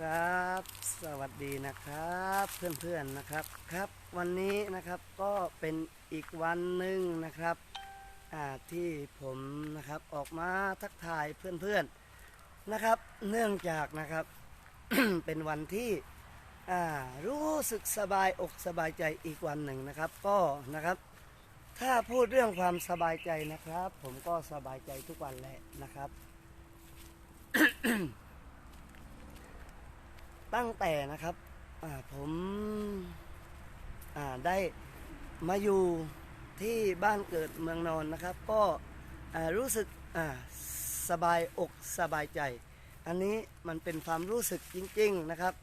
ครับ สวัสดีนะครับเพื่อนๆนะครับครับ วันนี้นะครับก็เป็นอีกวันหนึ่งนะครับอ่าที่ผมนะครับออกมาทักทายเพื่อนๆนะครับ เนื่องจากนะครับเป็นวันที่อ่ารู้สึกสบายอกสบายใจอีกวันหนึ่งนะครับ ก็นะครับ ถ้าพูดเรื่องความสบายใจนะครับ ผมก็สบายใจทุกวันแหละนะครับ ตั้งแต่นะครับผมได้มาอยู่ที่บ้านเกิดเมืองนอนนะครับ ก็รู้สึกสบายอกสบายใจ อันนี้มันเป็นความรู้สึกจริง ๆนะครับ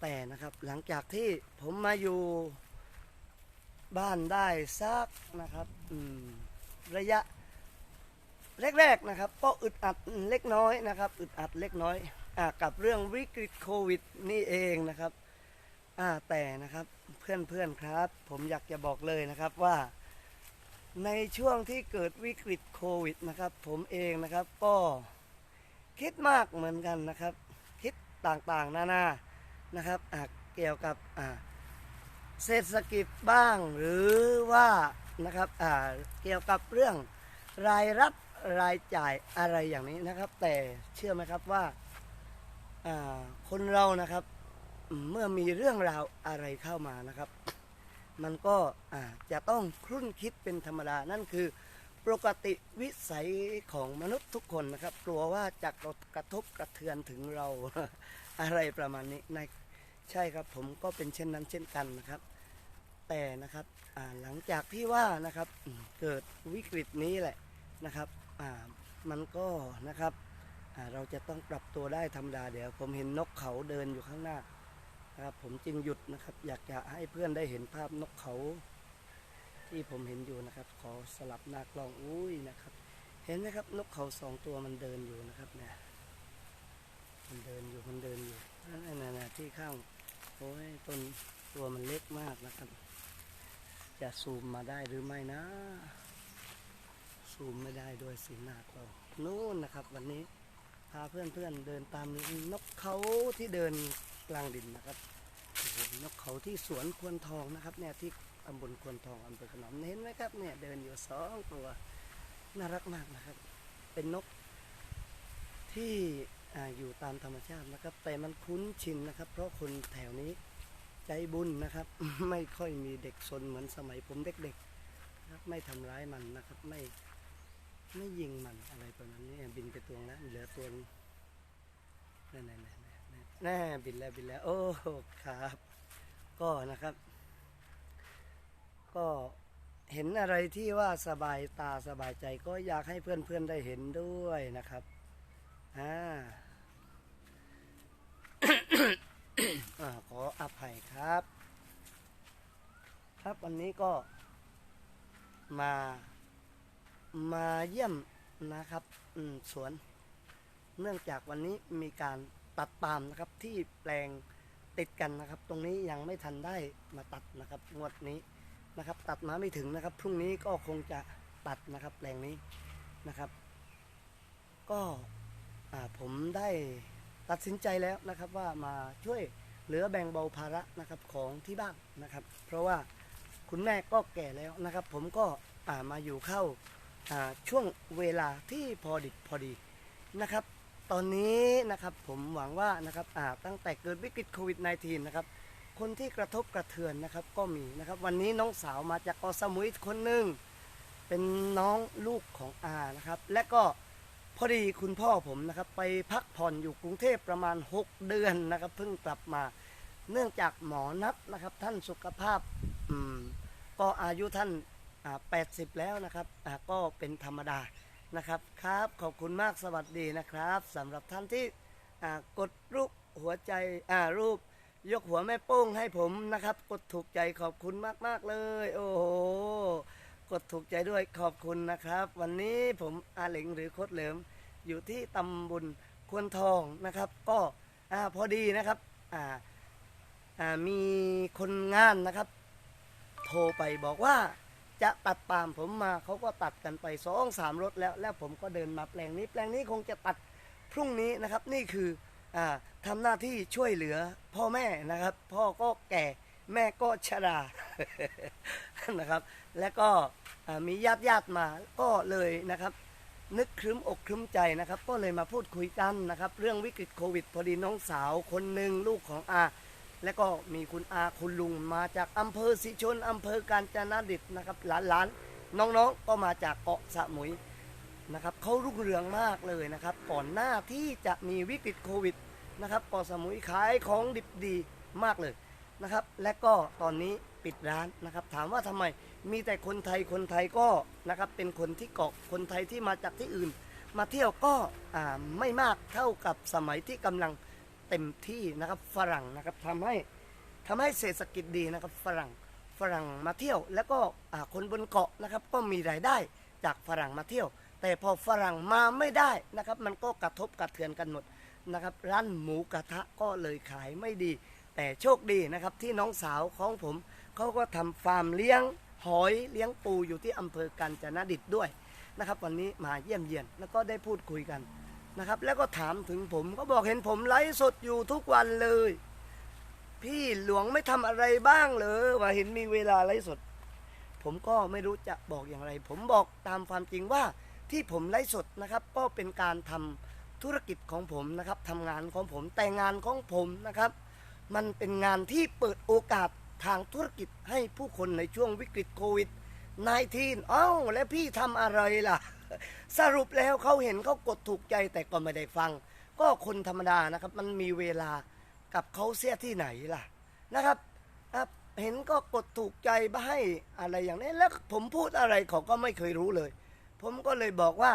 แต่นะครับหลังจากที่ผมมาอยู่บ้านได้สักนะครับระยะแรกๆนะครับ ก็อึดอัดเล็กน้อยนะครับ อึดอัดเล็กน้อย กับเรื่องวิกฤตโควิดนี่เองนะครับแต่นะครับเพื่อนๆครับ ผมอยากจะบอกเลยนะครับว่าในช่วงที่เกิดวิกฤตโควิดนะครับ ผมเองนะครับก็คิดมากเหมือนกันนะครับ คิดต่างๆนานานะครับเกี่ยวกับเศรษฐกิจบ้างหรือว่านะครับเกี่ยวกับเรื่องรายรับรายจ่ายอะไรอย่างนี้นะครับ แต่เชื่อไหมครับว่า คนเรานะครับ เมื่อมีเรื่องราวอะไรเข้ามานะครับ มันก็จะต้องครุ่นคิดเป็นธรรมดานั่นคือปกติวิสัยของมนุษย์ทุกคนนะครับ กลัวว่าจะกระทบกระเทือนถึงเราอะไรประมาณนี้ในใช่ครับผมก็เป็นเช่นนั้นเช่นกันนะครับ แต่นะครับหลังจากที่ว่านะครับเกิดวิกฤตนี้แหละนะครับมันก็นะครับ เราจะต้องปรับตัวได้ธรรมดาเดี๋ยว ผมเห็นนกเขาเดินอยู่ข้างหน้านะครับผมจึงหยุดนะครับ อยากจะให้เพื่อนได้เห็นภาพนกเขา ที่ผมเห็นอยู่นะครับ ขอสลับหน้ากล้องอุ้ยนะครับ เห็นไหมครับนกเขาสองตัวมันเดินอยู่นะครับเนี่ยมันเดินอยู่มันเดินอยู่นั่นน่ะที่ข้างโอ้ยต้นตัวมันเล็กมากนะครับ จะซูมมาได้หรือไม่นะซูมไม่ได้ด้วยสีหน้ากล้องนู่นนะครับ วันนี้าเพื่อนๆเดินตามนกเขาที่เดินกลางดินนะครับนกเขาที่สวนควรทองนะครับเนี่ยที่ตำบลควรทองอำเภอขนอมเห็นไหมครับเนี่ยเดินอยู่สองตัวน่ารักมากนะครับ เป็นนกที่ออยู่ตามธรรมชาตินะครับ แต่มันคุ้นชินนะครับ เพราะคนแถวนี้ใจบุญนะครับ ไม่ค่อยมีเด็กซนเหมือนสมัยผมเด็กๆนะครับไม่ทำร้ายมันนะครับไม่ ไม่ยิงมันอะไรประมาณนี้บินไปตัวแล้วเหลือตัวนั่นนั่นนั่นนั่นบินแล้วบินแล้ว โอ้ครับ ก็นะครับ ก็เห็นอะไรที่ว่าสบายตาสบายใจก็อยากให้เพื่อนๆได้เห็นด้วยนะครับอ่าอ่าขออภัยครับ ครับวันนี้ก็มา มาเยี่ยมนะครับสวน เนื่องจากวันนี้มีการตัดปาล์มนะครับที่แปลงติดกันนะครับ ตรงนี้ยังไม่ทันได้มาตัดนะครับงวดนี้นะครับ ตัดมาไม่ถึงนะครับ พรุ่งนี้ก็คงจะตัดนะครับแปลงนี้นะครับ ก็ผมได้ตัดสินใจแล้วนะครับว่ามาช่วยเหลือแบ่งเบาภาระนะครับของที่บ้านนะครับ เพราะว่าคุณแม่ก็แก่แล้วนะครับ ผมก็มาอยู่เข้า ช่วงเวลาที่พอดิบพอดีนะครับ ตอนนี้นะครับผมหวังว่านะครับตั้งแต่เกิดวิกฤตโควิด -19 นะครับคนที่กระทบกระเทือนนะครับก็มีนะครับ วันนี้น้องสาวมาจากเกาะสมุยคนหนึ่งเป็นน้องลูกของอานะครับ และก็พอดีคุณพ่อผมนะครับ ไปพักผ่อนอยู่กรุงเทพประมาณ 6 เดือนนะครับเพิ่งกลับมา เนื่องจากหมอนัดนะครับ ท่านสุขภาพก็อายุท่าน 80 แล้วนะครับก็เป็นธรรมดานะครับครับขอบคุณมากสวัสดีนะครับสำหรับท่านที่กดรูปหัวใจรูปยกหัวแม่โป้งให้ผมนะครับ กดถูกใจขอบคุณมาก ๆ เลย โอ้โห กดถูกใจด้วยขอบคุณนะครับ วันนี้ผมอาเหลงหรือโคดเหลิม อยู่ที่ตำบลควนทองนะครับ ก็อพอดีนะครับมีคนงานนะครับ โทรไปบอกว่า จะตัดปามผมมาเขาก็ตัดกันไปสองสามรถแล้ว แล้วผมก็เดินมาแปลงนี้แปลงนี้คงจะตัดพรุ่งนี้นะครับ นี่คืออ่าทำหน้าที่ช่วยเหลือพ่อแม่นะครับ พ่อก็แก่แม่ก็ชรานะครับ และก็มีญาติญาติมาก็เลยนะครับ นึกครึ้มอกครึ้มใจนะครับ ก็เลยมาพูดคุยกันนะครับ เรื่องวิกฤตโควิด พอดีน้องสาวคนหนึ่งลูกของอา และก็มีคุณอาคุณลุงมาจากอำเภอสิชนอำเภอกาญจนดิตนะครับหลานๆน้องๆก็มาจากเกาะสมุยนะครับเขารุ่งเรืองมากเลยนะครับ ก่อนหน้าที่จะมีวิกฤตโควิดนะครับเกาะสมุยขายของดิบดีมากเลยนะครับ และก็ตอนนี้ปิดร้านนะครับ ถามว่าทำไมมีแต่คนไทยคนไทยก็นะครับเป็นคนที่เกาะคนไทยที่มาจากที่อื่น มาเที่ยวก็ไม่มากเท่ากับสมัยที่กำลัง เต็มที่นะครับฝรั่งนะครับทำให้ทำให้เศรษฐกิจดีนะครับฝรั่งฝรั่งมาเที่ยว แล้วก็คนบนเกาะนะครับก็มีรายได้จากฝรั่งมาเที่ยว แต่พอฝรั่งมาไม่ได้นะครับ มันก็กระทบกระเทือนกันหมดนะครับร้านหมูกระทะก็เลยขายไม่ดี แต่โชคดีนะครับที่น้องสาวของผมเขาก็ทำฟาร์มเลี้ยงหอยเลี้ยงปูอยู่ที่อำเภอกาญจนดิตด้วยนะครับ วันนี้มาเยี่ยมเยียนแล้วก็ได้พูดคุยกัน นะครับ แล้วก็ถามถึงผมก็บอกเห็นผมไลฟ์สดอยู่ทุกวันเลย พี่หลวงไม่ทำอะไรบ้างเลยว่าเห็นมีเวลาไลฟ์สด ผมก็ไม่รู้จะบอกอย่างไร ผมบอกตามความจริงว่าที่ผมไลฟ์สดนะครับ ก็เป็นการทำธุรกิจของผมนะครับทำงานของผมแต่งานของผมนะครับ มันเป็นงานที่เปิดโอกาสทางธุรกิจให้ผู้คนในช่วงวิกฤตโควิด -19 เอ้าแล้วพี่ทำอะไรล่ะ สรุปแล้วเขาเห็นเขากดถูกใจแต่ก็ไม่ได้ฟัง ก็คนธรรมดานะครับ มันมีเวลากับเขาเสียที่ไหนล่ะนะครับเห็นก็กดถูกใจมาให้อะไรอย่างนี้แล้วผมพูดอะไรเขาก็ไม่เคยรู้เลย ผมก็เลยบอกว่า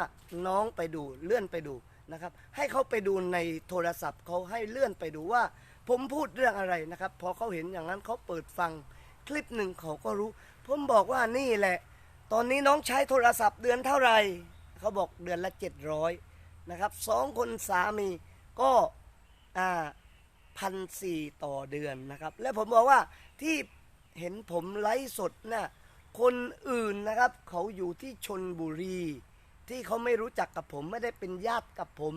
น้องไปดูเลื่อนไปดูนะครับ ให้เขาไปดูในโทรศัพท์เขาให้เลื่อนไปดูว่า ผมพูดเรื่องอะไรนะครับ พอเขาเห็นอย่างนั้นเขาเปิดฟังคลิปหนึ่งเขาก็รู้ ผมบอกว่านี่แหละ ตอนนี้น้องใช้โทรศัพท์เดือนเท่าไหร่ เขาบอกเดือนละ 700 นะครับสองคนสามีก็อ่าพันสี่ต่อเดือนนะครับ และผมบอกว่าที่เห็นผมไลฟ์สดน่ะคนอื่นนะครับ เขาอยู่ที่ชนบุรี ที่เขาไม่รู้จักกับผมไม่ได้เป็นญาติกับผม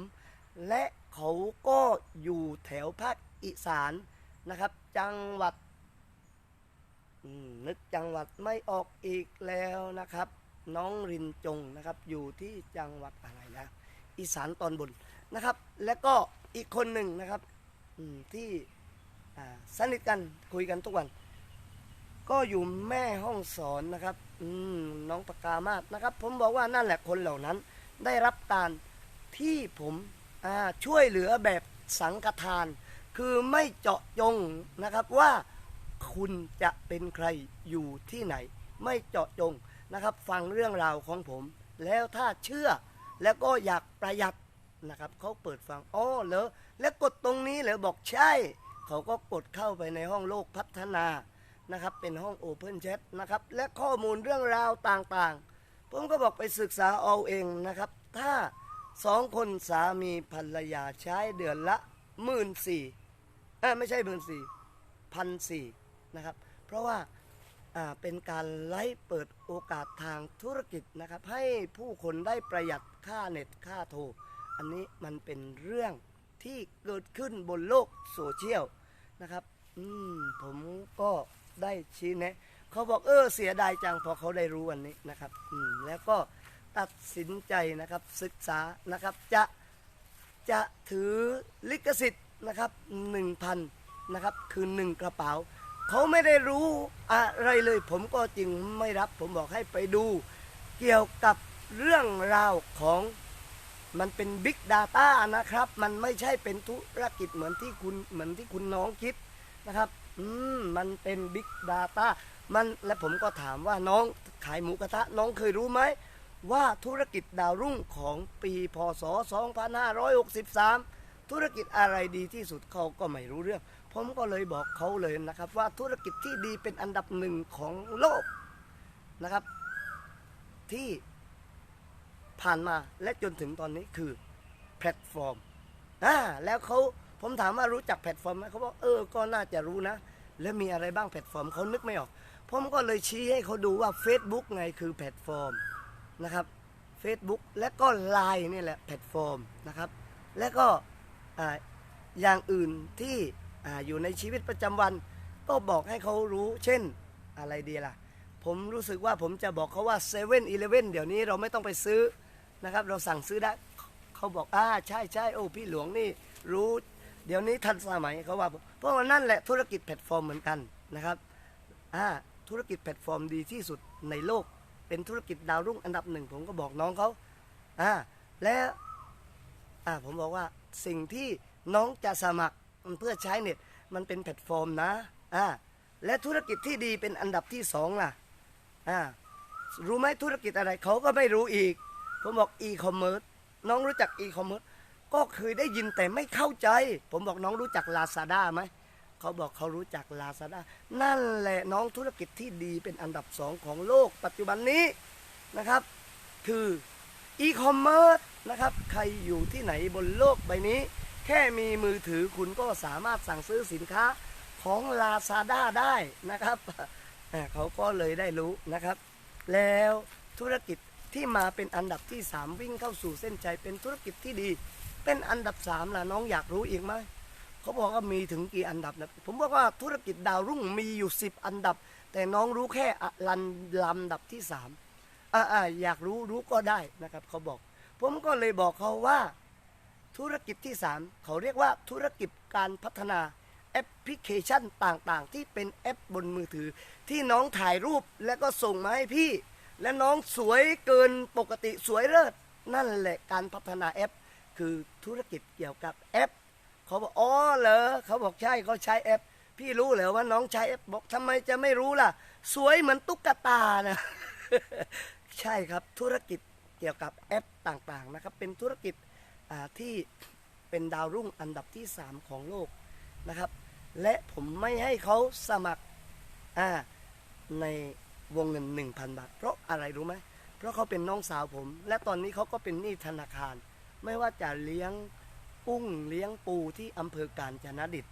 และเขาก็อยู่แถวภาคอีสานนะครับ จังหวัด นึกจังหวัดไม่ออกอีกแล้วนะครับ น้องรินจงนะครับ อยู่ที่จังหวัดอะไรนะอีสานตอนบนนะครับ และก็อีกคนหนึ่งนะครับที่สนิทกันคุยกันทุกวัน ก็อยู่แม่ห้องสอนนะครับน้องปากามาศนะครับ ผมบอกว่านั่นแหละคนเหล่านั้น ได้รับการที่ผมช่วยเหลือแบบสังฆทาน คือไม่เจาะจงนะครับว่า คุณจะเป็นใครอยู่ที่ไหน ไม่เจาะจงนะครับ ฟังเรื่องราวของผม แล้วถ้าเชื่อแล้วก็อยากประหยัดนะครับเขาเปิดฟังอ๋อเหรอแล้วกดตรงนี้เหรอบอกใช่ เขาก็กดเข้าไปในห้องโลกพัฒนานะครับ เป็นห้อง Open Chat นะครับ และข้อมูลเรื่องราวต่างๆ ผมก็บอกไปศึกษาเอาเองนะครับ ถ้าสองคนสามีภรรยาใช้เดือนละหมื่นสี่ไม่ใช่หมื่นสี่พันสี่ นะครับ เพราะว่าเป็นการไลฟ์เปิดโอกาสทางธุรกิจนะครับ ให้ผู้คนได้ประหยัดค่าเน็ตค่าโทรอันนี้มันเป็นเรื่องที่เกิดขึ้นบนโลกโซเชียลนะครับอืมผมก็ได้ชี้แนะเขาบอกเออเสียดายจังพอเขาได้รู้วันนี้นะครับอืมแล้วก็ตัดสินใจนะครับศึกษานะครับจะจะถือลิขสิทธิ์นะครับหนึ่งพันนะครับคือหนึ่งกระเป๋า เขาไม่ได้รู้อะไรเลย ผมก็จึงไม่รับ ผมบอกให้ไปดู เกี่ยวกับเรื่องราวของมันเป็น Big Data นะครับ มันไม่ใช่เป็นธุรกิจเหมือนที่คุณเหมือนที่คุณน้องคิดนะครับ อืม มันเป็น Big Data มันและผมก็ถามว่าน้องขายหมูกระทะ น้องเคยรู้ไหม ว่าธุรกิจดาวรุ่งของปีพศ 2563 ธุรกิจอะไรดีที่สุดเขาก็ไม่รู้เรื่อง ผมก็เลยบอกเขาเลยนะครับ ว่าธุรกิจที่ดีเป็นอันดับหนึ่งของโลกนะครับ ที่ผ่านมาและจนถึงตอนนี้คือแพลตฟอร์มอ่าแล้วเขาผมถามว่ารู้จักแพลตฟอร์มไหมเขาบอกเออก็น่าจะรู้นะ แล้วมีอะไรบ้างแพลตฟอร์มเขานึกไม่ออก ผมก็เลยชี้ให้เขาดูว่า Facebook ไงคือแพลตฟอร์มนะครับ Facebook และก็ Line นี่แหละแพลตฟอร์มนะครับ และก็ออย่างอื่นที่ อยู่ในชีวิตประจำวัน ก็บอกให้เขารู้ เช่นอะไรดีล่ะ ผมรู้สึกว่าผมจะบอกเขาว่า7 e เ e ่ e อเดี๋ยวนี้เราไม่ต้องไปซื้อนะครับ เราสั่งซื้อได้เขาบอกอ่าใช่ใช่โอ้พี่หลวงนี่รู้ เดี๋ยวนี้ทันสมัยเขาว่า เพราะว่านั่นแหละธุรกิจแพลตฟอร์มเหมือนกันนะครับอ่าธุรกิจแพลตฟอร์มดีที่สุดในโลก เป็นธุรกิจดาวรุ่งอันดับหนึ่งผมก็บอกน้องเขาอ่าแล้วอ่าผมบอกว่าสิ่งที่น้องจะสมัคร เพื่อใช้เน็ตมันเป็นแพลตฟอร์มนะอ่าและธุรกิจที่ดีเป็นอันดับที่สองล่ะอ่ารู้ไหมธุรกิจอะไรเขาก็ไม่รู้อีก ผมบอกอีคอมเมิร์ซน้องรู้จักอีคอมเมิร์ซก็เคยได้ยินแต่ไม่เข้าใจ ผมบอกน้องรู้จักลาซาด้าไหมเขาบอกเขารู้จักลาซาด้านั่นแหละน้องธุรกิจที่ดีเป็นอันดับสองของโลกปัจจุบันนี้นะครับ คืออีคอมเมิร์ซนะครับ ใครอยู่ที่ไหนบนโลกใบนี้ แค่มีมือถือคุณก็สามารถสั่งซื้อสินค้าของ Lazada ได้นะครับ เขาก็เลยได้รู้นะครับ แล้วธุรกิจที่มาเป็นอันดับที่ 3 วิ่งเข้าสู่เส้นใจเป็นธุรกิจที่ดี เป็นอันดับ3ล่ะน้องอยากรู้อีกไหมเขาบอกว่ามีถึงกี่อันดับนะผมบอกว่าธุรกิจดาวรุ่งมีอยู่ 10 อันดับ แต่น้องรู้แค่ลันลำดับที่3อ่าอ่าอยากรู้รู้ก็ได้นะครับเขาบอก ผมก็เลยบอกเขาว่า ธุรกิจที่ 3 เขาเรียกว่าธุรกิจการพัฒนาแอปพลิเคชันต่างๆ ที่เป็นแอปบนมือถือ ที่น้องถ่ายรูปแล้วก็ส่งมาให้พี่ และน้องสวยเกินปกติสวยเลิศนั่นแหละการพัฒนาแอป คือธุรกิจเกี่ยวกับแอป เขาบอกอ๋อเหรอเขาบอกใช่เขาใช้แอป พี่รู้เหรอว่าน้องใช้แอปบอกทำไมจะไม่รู้ล่ะ สวยเหมือนตุ๊กตานะใช่ครับธุรกิจเกี่ยวกับแอปต่างๆนะครับเป็นธุรกิจ ที่เป็นดาวรุ่งอันดับที่ 3 ของโลกนะครับ และผมไม่ให้เขาสมัครในวงเงิน 1,000 บาท เพราะอะไรรู้ไหมเพราะเขาเป็นน้องสาวผม และตอนนี้เขาก็เป็นหนี้ธนาคาร ไม่ว่าจะเลี้ยงกุ้งเลี้ยงปูที่อำเภอการจนดิต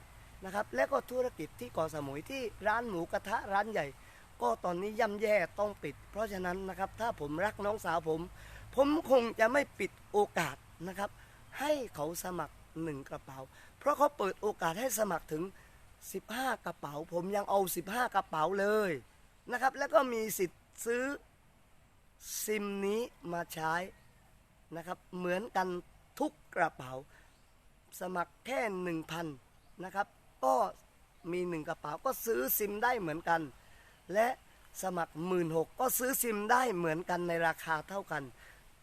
นะครับ และก็ธุรกิจที่เกาะสมุยที่ร้านหมูกระทะร้านใหญ่ ก็ตอนนี้ย่ำแย่ต้องปิด เพราะฉะนั้นนะครับถ้าผมรักน้องสาวผม ผมคงจะไม่ปิดโอกาสนะครับ ให้เขาสมัครหนึ่งกระเป๋า เพราะเขาเปิดโอกาสให้สมัครถึง 15 กระเป๋า ผมยังเอา 15 กระเป๋าเลยนะครับ แล้วก็มีสิทธิ์ซื้อซิมนี้มาใช้นะครับ เหมือนกันทุกกระเป๋า สมัครแค่ 1,000นะครับ ก็มีหนึ่งกระเป๋าก็ซื้อซิมได้เหมือนกัน และสมัคร 1 6ื่นก็ซื้อซิมได้เหมือนกันในราคาเท่ากัน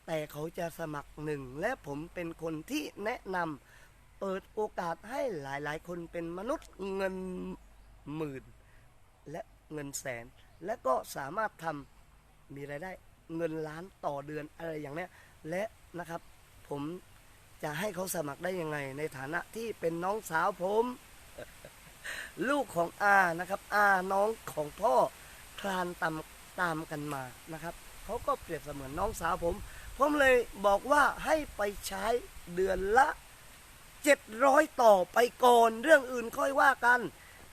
แต่เขาจะสมัครหนึ่ง และผมเป็นคนที่แนะนำเปิดโอกาสให้หลายๆ คนเป็นมนุษย์เงินหมื่น และเงินแสน และก็สามารถทำมีรายได้เงินล้านต่อเดือนอะไรอย่างเนี้ยและนะครับผมจะให้เขาสมัครได้ยังไง ในฐานะที่เป็นน้องสาวผม ลูกของอานะครับอาน้องของพ่อคลานตามตามกันมานะครับเขาก็เปรียบเสมือนน้องสาวผม ผมเลยบอกว่าให้ไปใช้เดือนละ700ต่อไปก่อนเรื่องอื่นค่อยว่ากัน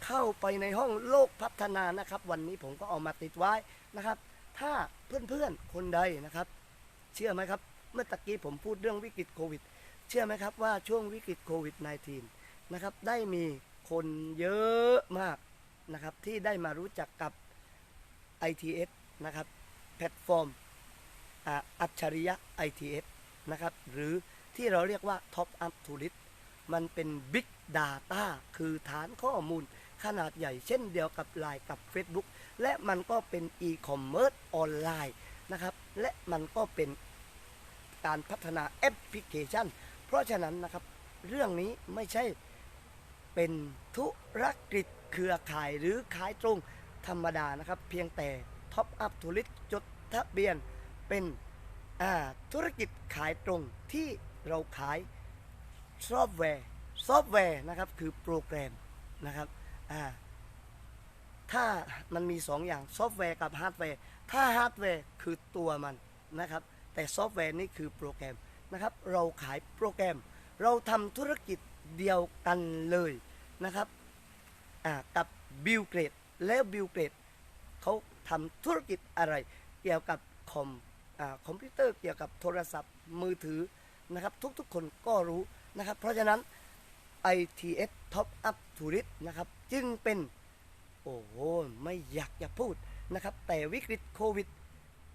เข้าไปในห้องโลกพัฒนานะครับ วันนี้ผมก็เอามาติดไว้นะครับ ถ้าเพื่อนๆคนใดนะครับ เชื่อไหมครับ เมื่อตะกี้ผมพูดเรื่องวิกฤตโควิด เชื่อไหมครับว่าช่วงวิกฤตโควิด -19 นะครับได้มีคนเยอะมากนะครับที่ได้มารู้จักกับ ITS นะครับแพลตฟอร์ม อัจฉริยะ ITS นะครับ หรือที่เราเรียกว่า Top Up to List มันเป็น Big Data คือฐานข้อมูลขนาดใหญ่เช่นเดียวกับ Line กับ Facebook และมันก็เป็น e-commerce ออนไลน์นะครับ และมันก็เป็นการพัฒนาแอปพลิเคชัน เพราะฉะนั้นนะครับ เรื่องนี้ไม่ใช่เป็นธุรกิจเครือข่ายหรือขายตรงธรรมดานะครับ เพียงแต่ท็อปอัพธุรกิจจดทะเบียน เป็นธุรกิจขายตรงที่เราขายซอฟต์แวร์ซอฟต์แวร์นะครับคือโปรแกรมนะครับถ้ามันมีสองอย่างซอฟต์แวร์กับฮาร์ดแวร์ถ้าฮาร์ดแวร์คือตัวมันนะครับ แต่ซอฟต์แวร์นี่คือโปรแกรมนะครับ เราขายโปรแกรม เราทำธุรกิจเดียวกันเลยนะครับกับบิลเกรดแล้วบิลเกรดเขาทำธุรกิจอะไรเกี่ยวกับคอม คอมพิวเตอร์เกี่ยวกับโทรศัพท์มือถือนะครับทุกๆคนก็รู้นะครับ เพราะฉะนั้น ITS Top Up Tourist นะครับจึงเป็น โอ้โห ไม่อยากจะพูดนะครับ แต่วิกฤตโควิด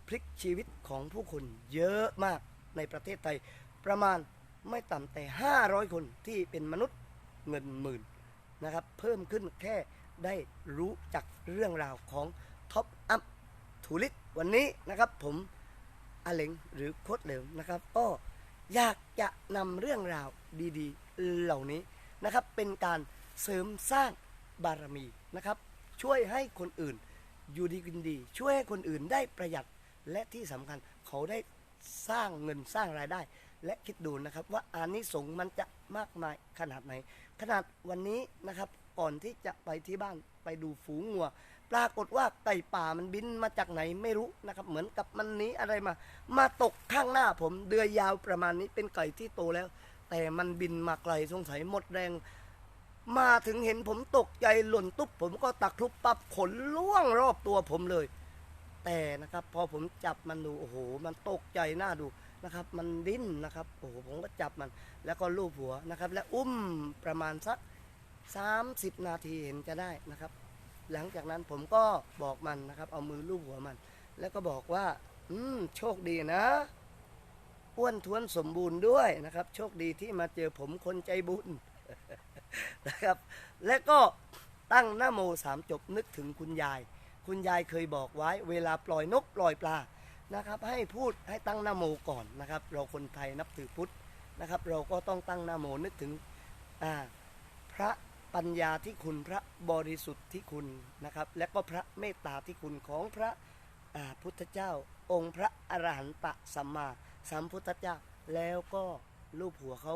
พลิกชีวิตของผู้คนเยอะมากในประเทศไทย ประมาณไม่ต่ำแต่ 500 คนที่เป็นมนุษย์เงินหมื่นนะครับ เพิ่มขึ้นแค่ได้รู้จักเรื่องราวของ Top Up ทูริสวันนี้นะครับผม อาเลงหรือโคดเหลวนะครับ ก็อยากจะนำเรื่องราวดีๆ เหล่านี้นะครับ เป็นการเสริมสร้างบารมีนะครับ ช่วยให้คนอื่นอยู่ดีกินดี ช่วยให้คนอื่นได้ประหยัดและที่สำคัญเขาได้สร้างเงินสร้างรายได้ และคิดดูนะครับว่าอานิสงส์มันจะมากมายขนาดไหน ขนาดวันนี้นะครับก่อนที่จะไปที่บ้านไปดูฝูงงัว ปรากฏว่าไก่ป่ามันบินมาจากไหนไม่รู้นะครับ เหมือนกับมันนี้อะไรมา มาตกข้างหน้าผมเดือยยาวประมาณนี้เป็นไก่ที่โตแล้ว แต่มันบินมาไกลสงสัยหมดแรง มาถึงเห็นผมตกใจหล่นตุ๊บผมก็ตักทุบปับขนล่วงรอบตัวผมเลย แต่นะครับ พอผมจับมันดูโอ้โห มันตกใจหน้าดูนะครับ มันดิ้นนะครับโอ้โหผมก็จับมัน แล้วก็ลูบหัวนะครับ และอุ้มประมาณสัก 30 นาทีเห็นจะได้นะครับ หลังจากนั้นผมก็บอกมันนะครับ เอามือลูบหัวมัน แล้วก็บอกว่า อืมโชคดีนะอ้วนท้วนสมบูรณ์ด้วยนะครับ โชคดีที่มาเจอผมคนใจบุญนะครับ และก็ตั้งหน้าโมสามจบนึกถึงคุณยาย คุณยายเคยบอกไว้ เวลาปล่อยนกปล่อยปลานะครับ ให้พูดให้ตั้งหน้าโมก่อนนะครับ เราคนไทยนับถือพุทธนะครับ เราก็ต้องตั้งหน้าโมนึกถึงอ่าพระ ปัญญาที่คุณพระบริสุทธิ์ที่คุณนะครับ และก็พระเมตตาที่คุณของพระพุทธเจ้า องค์พระอรหันตสัมมาสัมพุทธเจ้า แล้วก็รูปหัวเขา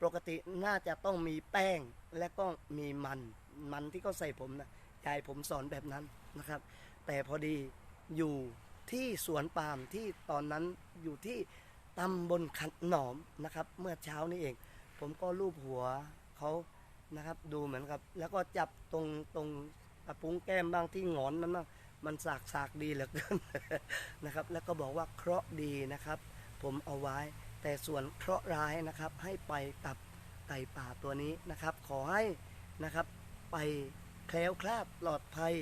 ปกติน่าจะต้องมีแป้งและก็มีมันมันที่เขาใส่ผมนะยายผมสอนแบบนั้นนะครับ แต่พอดีอยู่ที่สวนปาล์มที่ตอนนั้นอยู่ที่ตำบลขันหนอมนะครับ เมื่อเช้านี้เอง ผมก็รูปหัวเขา นะครับ ดูเหมือนกับ แล้วก็จับตรงตรงกระพุ้งแก้มบ้างที่งอนมันบ้างมันสากสากดีเหลือเกินนะครับ แล้วก็บอกว่าเคราะห์ดีนะครับ ผมเอาไว้ แต่ส่วนเคราะห์ร้ายนะครับ ให้ไปกับไก่ป่าตัวนี้นะครับ ขอให้นะครับ ไปแคล้วคลาดปลอดภัย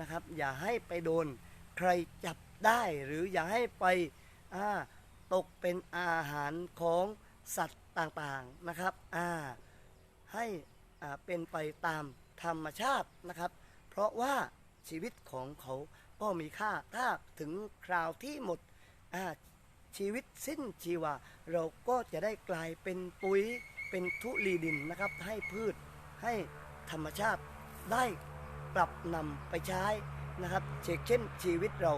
นะครับ อย่าให้ไปโดนใครจับได้หรืออย่าให้ไปตกเป็นอาหารของสัตว์ต่างๆนะครับ ให้ เป็นไปตามธรรมชาตินะครับ เพราะว่าชีวิตของเขาก็มีค่าถ้าถึงคราวที่หมดชีวิตสิ้นชีวา เราก็จะได้กลายเป็นปุ๋ยเป็นทุลีดินนะครับ ให้พืชให้ธรรมชาติได้กลับนำไปใช้นะครับเช่นเช่นชีวิตเรา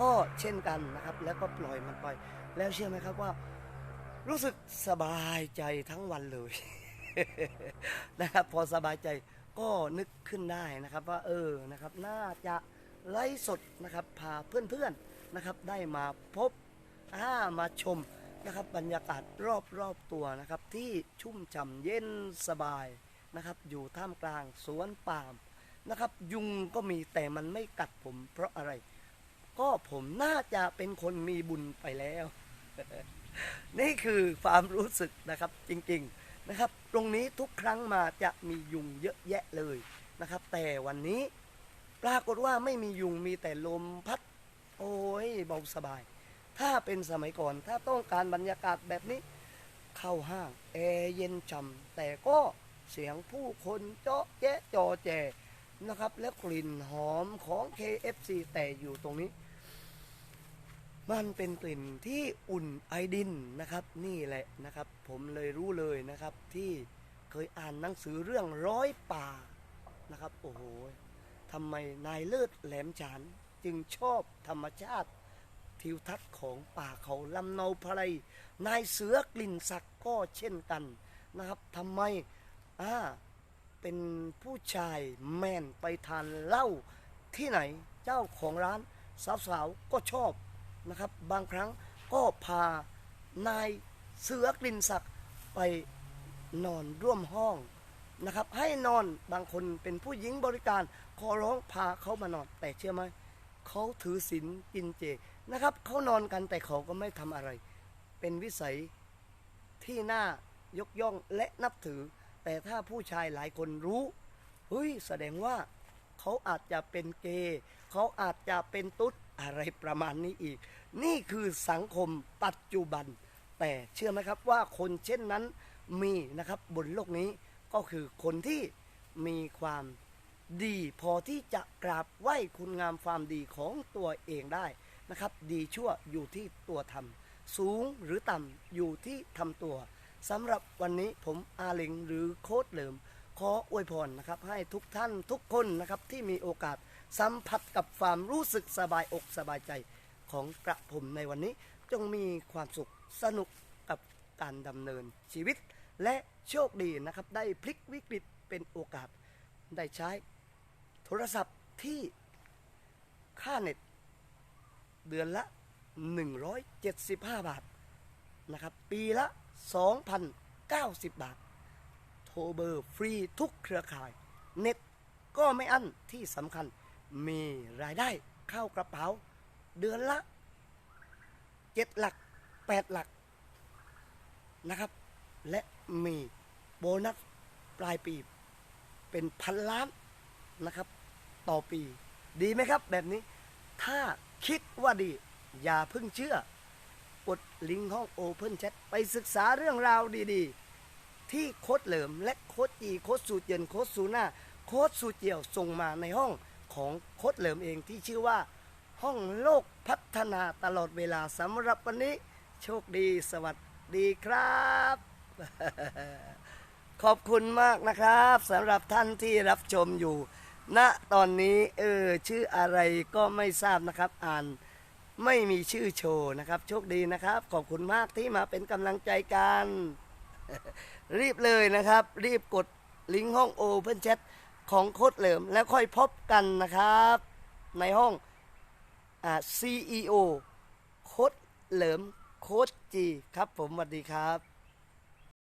ก็เช่นกันนะครับ แล้วก็ปล่อยมันไป แล้วเชื่อไหมครับว่า รู้สึกสบายใจทั้งวันเลย นะครับ พอสบายใจก็นึกขึ้นได้นะครับว่าเออนะครับน่าจะไล่สดนะครับพาเพื่อนๆนะครับ ได้มาพบอ่ามาชมนะครับ บรรยากาศรอบๆตัวนะครับ ที่ชุ่มฉ่ำเย็นสบายนะครับ อยู่ท่ามกลางสวนปาล์มนะครับ ยุงก็มีแต่มันไม่กัดผม เพราะอะไร ก็ผมน่าจะเป็นคนมีบุญไปแล้ว นี่คือความรู้สึกนะครับจริงๆ นะครับ ตรงนี้ทุกครั้งมาจะมียุงเยอะแยะเลยนะครับ แต่วันนี้ปรากฏว่าไม่มียุงมีแต่ลมพัด โอ้ยเบาสบาย ถ้าเป็นสมัยก่อนถ้าต้องการบรรยากาศแบบนี้ เข้าห้างแอร์เย็นช่ำแต่ก็เสียงผู้คนเจาะแจ๊ะจอแจนะครับ และกลิ่นหอมของ KFC แต่อยู่ตรงนี้ มันเป็นกลิ่นที่อุ่นไอดินนะครับ นี่แหละนะครับ ผมเลยรู้เลยนะครับที่เคยอ่านหนังสือเรื่องร้อยป่านะครับ โอ้โหทำไมนายเลิศแหลมฉานจึงชอบธรรมชาติ ทิวทัศน์ของป่าเขาลำเนาพะไรนายเสือกลิ่นศักก็เช่นกันนะครับทำไมอ่าเป็นผู้ชายแม่นไปทานเหล้าที่ไหนเจ้าของร้านสาวๆก็ชอบ นะครับ บางครั้งก็พานายเสือกลิ่นศักดิ์ไปนอนร่วมห้องนะครับ ให้นอนบางคนเป็นผู้หญิงบริการขอร้องพาเขามานอน แต่เชื่อไหมเขาถือศีลกินเจนะครับเขานอนกันแต่เขาก็ไม่ทำอะไร เป็นวิสัยที่น่ายกย่องและนับถือ แต่ถ้าผู้ชายหลายคนรู้เฮ้ยแสดงว่าเขาอาจจะเป็นเกย์เขาอาจจะเป็นตุ๊ด อะไรประมาณนี้อีก นี่คือสังคมปัจจุบัน แต่เชื่อไหมครับว่าคนเช่นนั้นมีนะครับบนโลกนี้ก็คือคนที่มีความดีพอที่จะกราบไหว้คุณงามความดีของตัวเองได้นะครับ ดีชั่วอยู่ที่ตัวทำสูงหรือต่ำอยู่ที่ทำตัวสำหรับวันนี้ผมอาเลิงหรือโค้ดเหลิม ขออวยพรนะครับ ให้ทุกท่านทุกคนนะครับที่มีโอกาส สัมผัสกับความรู้สึกสบายอกสบายใจของกระผมในวันนี้ จงมีความสุขสนุกกับการดำเนินชีวิต และโชคดีนะครับ ได้พลิกวิกฤตเป็นโอกาส ได้ใช้โทรศัพท์ที่ค่าเน็ต เดือนละ 175 บาทนะครับ ปีละ 2,090 บาท โทรเบอร์ฟรีทุกเครือข่าย เน็ตก็ไม่อั้นที่สำคัญ มีรายได้เข้ากระเป๋า เดือนละเจ็ดหลักแปดหลักนะครับ และมีโบนัสปลายปีเป็นพันล้านนะครับ ต่อปี ดีไหมครับ แบบนี้ ถ้าคิดว่าดี อย่าเพิ่งเชื่อกดลิงก์ห้อง Open Chat ไปศึกษาเรื่องราวดีๆ ที่โค้ดเหลิมและโค้ดอีโค้ดสูตรเย็นโค้ดสูหน้าโค้ดสูตรเจียวส่งมาในห้อง ของโค้ดเหลิมเองที่ชื่อว่า ห้องโลกพัฒนาตลอดเวลาสำหรับวันนี้ โชคดีสวัสดีครับ ขอบคุณมากนะครับสำหรับท่านที่รับชมอยู่ณตอนนี้เออชื่ออะไรก็ไม่ทราบนะครับ อ่านไม่มีชื่อโชว์นะครับ โชคดีนะครับ ขอบคุณมากที่มาเป็นกำลังใจกัน รีบเลยนะครับ รีบกดลิงก์ห้อง Open Chat ของโค้ดเหลิมแล้วค่อยพบกันนะครับ ในห้องอ่า CEO โค้ดเหลิมโค้ดจีครับผมสวัสดีครับ